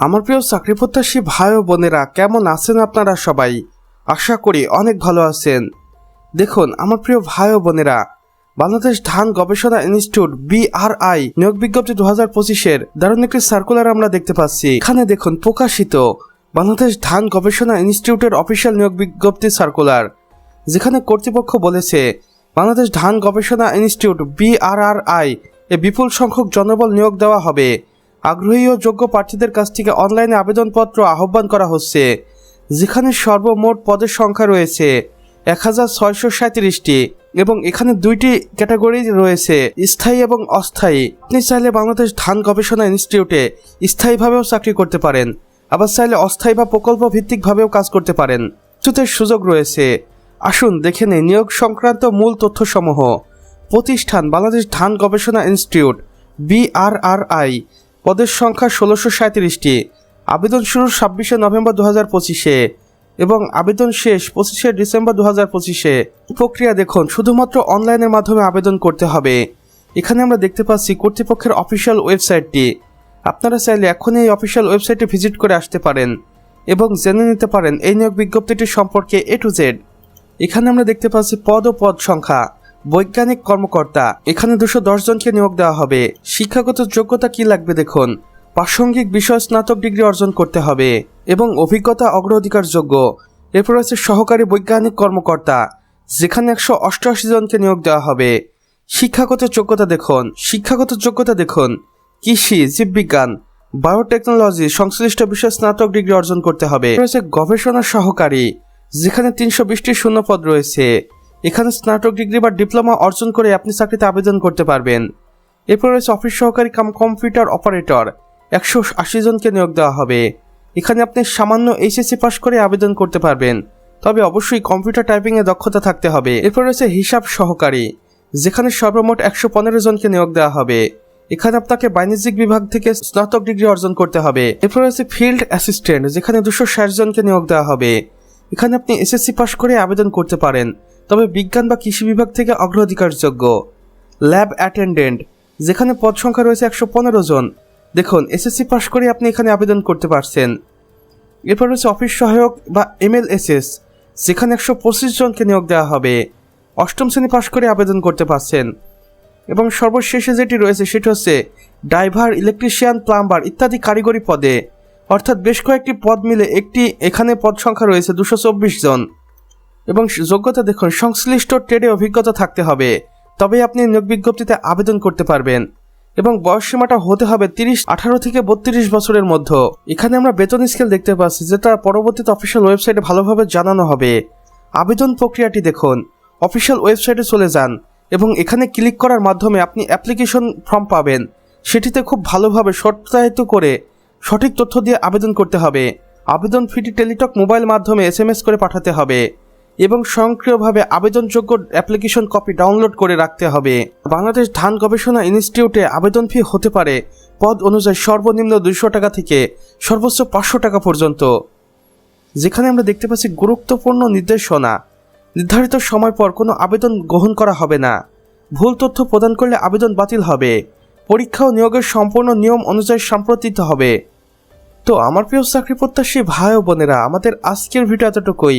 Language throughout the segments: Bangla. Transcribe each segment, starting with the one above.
আমার প্রিয় চাকরি প্রত্যাশী ভাই ও বোনেরা, কেমন আছেন আপনারা সবাই? আশা করি অনেক ভালো আছেন। দেখুন, আমার প্রিয় ভাই ও বোনেরা, বাংলাদেশ ধান গবেষণা ইনস্টিটিউট, বিআরআই, নিয়োগ বিজ্ঞপ্তি দু হাজার পঁচিশের দারুণ একটি সার্কুলার আমরা দেখতে পাচ্ছি। এখানে দেখুন, প্রকাশিত বাংলাদেশ ধান গবেষণা ইনস্টিটিউটের অফিসিয়াল নিয়োগ বিজ্ঞপ্তি সার্কুলার যেখানে কর্তৃপক্ষ বলেছে, বাংলাদেশ ধান গবেষণা ইনস্টিটিউট, বিআরআরআই, এ বিপুল সংখ্যক জনবল নিয়োগ দেওয়া হবে। আগ্রহী ও যোগ্য প্রার্থীদের কাছ থেকে অনলাইনে আবেদনপত্র আহ্বান করা হচ্ছে, যেখানে সর্বমোট পদের সংখ্যা রয়েছে এক হাজার ছয়শো সাঁত্রিশটি এবং এখানে দুইটি ক্যাটাগরি রয়েছে, স্থায়ী এবং অস্থায়ী। আপনি চাইলে বাংলাদেশ ধান গবেষণা ইনস্টিটিউটে স্থায়ীভাবেও চাকরি করতে পারেন, আবার চাইলে অস্থায়ী বা প্রকল্প ভিত্তিকভাবেও কাজ করতে পারেন। চুতের সুযোগ রয়েছে। আসুন দেখে নেই, নিয়োগ সংক্রান্ত মূল তথ্যসমূহ। প্রতিষ্ঠান, বাংলাদেশ ধান গবেষণা ইনস্টিটিউট, বিআরআরআই পদের সংখ্যা ষোলোশো সাঁত্রিশটি আবেদন শুরু ছাব্বিশে নভেম্বর দু হাজার পঁচিশে এবং আবেদন শেষ পঁচিশে ডিসেম্বর দু হাজার পঁচিশে। প্রক্রিয়া দেখুন, শুধুমাত্র অনলাইনের মাধ্যমে আবেদন করতে হবে। এখানে আমরা দেখতে পাচ্ছি কর্তৃপক্ষের অফিসিয়াল ওয়েবসাইটটি। আপনারা চাইলে এখনই এই অফিসিয়াল ওয়েবসাইটে ভিজিট করে আসতে পারেন এবং জেনে নিতে পারেন এই নিয়োগ বিজ্ঞপ্তিটি সম্পর্কে এ টু জেড এখানে আমরা দেখতে পাচ্ছি পদ ও পদ সংখ্যা। বৈজ্ঞানিক কর্মকর্তা, এখানে দুশো জনকে নিয়োগ দেওয়া হবে। শিক্ষাগত যোগ্যতা কি লাগবে দেখুন। প্রাসঙ্গিক বিষয় স্নাতক ডিগ্রি অর্জন করতে হবে এবং অভিজ্ঞতা অগ্রাধিকারযোগ্য এরপর আছে সহকারী বৈজ্ঞানিক কর্মকর্তা, যেখানে একশো অষ্টআশি জনকে নিয়োগ দেওয়া হবে। শিক্ষাগত যোগ্যতা দেখুন। শিক্ষাগত যোগ্যতা দেখুন। কৃষি, জীববিজ্ঞান, বায়োটেকনোলজি, সংশ্লিষ্ট বিষয়ে স্নাতক ডিগ্রি অর্জন করতে হবে। রয়েছে গবেষণা সহকারী, যেখানে তিনশো বিশটি শূন্যপদ রয়েছে। এখানে স্নাতক ডিগ্রি বা ডিপ্লোমা অর্জন করে আপনি চাকরিতে আবেদন করতে পারবেন। এরপর রয়েছে অফিস সহকারী কাম কম্পিউটার অপারেটর। একশো আশি জনকে নিয়োগ দেওয়া হবে। এখানে আপনি সামান্য এইচএসসি পাস করে আবেদন করতে পারবেন। তবে অবশ্যই কম্পিউটার টাইপিংয়ে দক্ষতা থাকতে হবে। এরপর রয়েছে হিসাব সহকারী। যেখানে সর্বমোট একশো পনেরো জনকে নিয়োগ দেওয়া হবে। এখানে আপনাকে বাণিজ্যিক বিভাগ থেকে স্নাতক ডিগ্রি অর্জন করতে হবে। এরপর রয়েছে ফিল্ড অ্যাসিস্ট্যান্ট, যেখানে দুশো ষাট জনকে নিয়োগ দেওয়া হবে। এখানে আপনি এসএসসি পাস করে আবেদন করতে পারেন। তবে বিজ্ঞান বা কৃষি বিভাগ থেকে অগ্রাধিকারযোগ্য। ল্যাব অ্যাটেন্ডেন্ট, যেখানে পদ সংখ্যা রয়েছে একশো পনেরো জন। দেখুন এসএসসি পাস করে আপনি এখানে আবেদন করতে পারছেন। এরপর রয়েছে অফিস সহায়ক বা এমএলএসএস যেখানে একশো পঁচিশ জনকে নিয়োগ দেওয়া হবে। অষ্টম শ্রেণি পাস করে আবেদন করতে পারছেন। এবং সর্বশেষে যেটি রয়েছে সেটি হচ্ছে ড্রাইভার, ইলেকট্রিশিয়ান, প্লাম্বার ইত্যাদি কারিগরি পদে। অর্থাৎ বেশ কয়েকটি পদ মিলে একটি এখানে পদ সংখ্যা রয়েছে দুশো চব্বিশ জন। এবং যোগ্যতা দেখুন, সংশ্লিষ্ট ট্রেডে অভিজ্ঞতা থাকতে হবে। তবে আপনি নিয়োগ বিজ্ঞপ্তিতে আবেদন করতে পারবেন। এবং বয়স সীমাটা হতে হবে তিরিশ, আঠারো থেকে বত্রিশ বছরের মধ্যে। এখানে আমরা বেতন স্কেল দেখতে পাচ্ছি, যেটা পরবর্তীতে অফিসিয়াল ওয়েবসাইটে ভালোভাবে জানানো হবে। আবেদন প্রক্রিয়াটি দেখুন অফিসিয়াল ওয়েবসাইটে চলে যান এবং এখানে ক্লিক করার মাধ্যমে আপনি অ্যাপ্লিকেশন ফর্ম পাবেন। সেটিতে খুব ভালোভাবে সত্যায়িত করে সঠিক তথ্য দিয়ে আবেদন করতে হবে। আবেদন ফিটি টেলিটক মোবাইল মাধ্যমে এস করে পাঠাতে হবে। এবং স্বয়ংক্রিয়ভাবে আবেদনযোগ্য অ্যাপ্লিকেশন কপি ডাউনলোড করে রাখতে হবে। বাংলাদেশ ধান গবেষণা ইনস্টিটিউটে আবেদন ফি হতে পারে পদ অনুযায়ী সর্বনিম্ন দুইশো টাকা থেকে সর্বোচ্চ পাঁচশো টাকা পর্যন্ত। যেখানে আমরা দেখতে পাচ্ছি গুরুত্বপূর্ণ নির্দেশনা। নির্ধারিত সময় পর কোনো আবেদন গ্রহণ করা হবে না। ভুল তথ্য প্রদান করলে আবেদন বাতিল হবে। পরীক্ষা ও নিয়োগের সম্পূর্ণ নিয়ম অনুযায়ী সম্প্রতিত হবে। তো আমার প্রিয় চাকরি প্রত্যাশী ভাই ও বোনেরা, আমাদের আজকের ভিডিও এতটুকুই।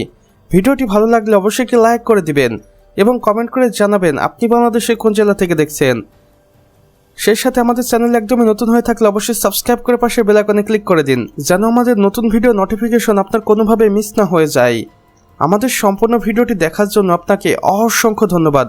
ভিডিওটি ভালো লাগলে অবশ্যই একটি লাইক করে দিবেন এবং কমেন্ট করে জানাবেন আপনি বাংলাদেশের কোন জেলা থেকে দেখছেন। সেই সাথে আমাদের চ্যানেল একদমই নতুন হয়ে থাকলে অবশ্যই সাবস্ক্রাইব করে পাশে বেলাকনে ক্লিক করে দিন, যেন আমাদের নতুন ভিডিও নোটিফিকেশন আপনার কোনোভাবে মিস না হয়ে যায়। আমাদের সম্পূর্ণ ভিডিওটি দেখার জন্য আপনাকে অসংখ্য ধন্যবাদ।